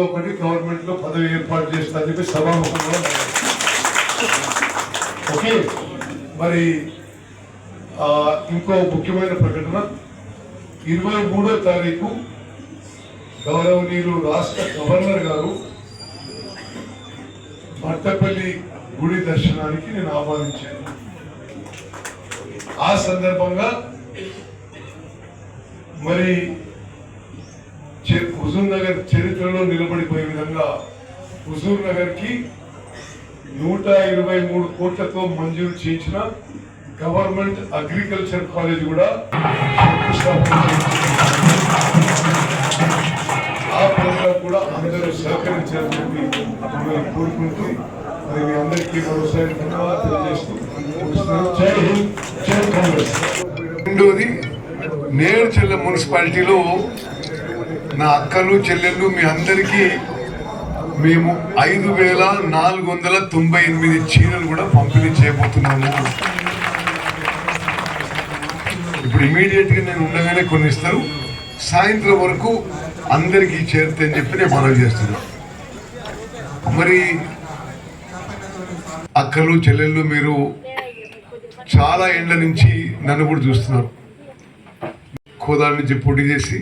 ఒకటి గవర్నమెంట్లో పదవి ఏర్పాటు చేస్తా చెప్పి సభాముఖంలో ఓకే? మరి ఇంకో ముఖ్యమైన ప్రకటన. ఇరవై మూడో తారీఖు గౌరవనీయులు రాష్ట్ర గవర్నర్ గారు మట్టపల్లి గుడి దర్శనానికి నేను ఆహ్వానించాను. ఆ సందర్భంగా మరి హుజూర్ నగర్ చరిత్రలో నిలబడిపోయే విధంగా హుజూర్ నగర్కి నూట ఇరవై మూడు కోట్లతో మంజూరు చేయించిన గవర్నమెంట్ అగ్రికల్చర్ కాలేజ్ కూడా ఆ ప్రోగ్రాం కూడా అందరూ సహకరించాలని చెప్పి కోరుకుంటూ మరి మీ అందరికీ మరోసారి ధన్యవాదాలు తెలియజేస్తూ జై హింద్ జై కాంగ్రెస్. రెండోది నేర్చెల్ల మున్సిపాలిటీలో నా అక్కలు చెల్లెళ్ళు మీ అందరికీ మేము ఐదు వేల నాలుగు వందల తొంభై ఎనిమిది చీరలు కూడా పంపిణీ చేయబోతున్నాము. ఇప్పుడు ఇమీడియట్గా నేను ఉండగానే కొన్ని ఇస్తారు. సాయంత్రం వరకు అందరికీ చేరితే అని చెప్పి నేను మనవి చేస్తున్నాను మరి అక్కలు చెల్లెళ్ళు మీరు చాలా ఎండ్ల నుంచి నన్ను కూడా చూస్తున్నారు. కోదాడ నుంచి పోటీ చేసి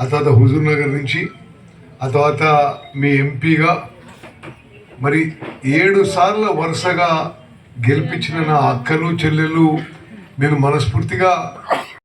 ఆ తర్వాత హుజూర్ నగర్ నుంచి ఆ తర్వాత మీ ఎంపీగా మరి ఏడు సార్లు వరుసగా గెలిపించిన నా అక్కలు చెల్లెలు నేను మనస్ఫూర్తిగా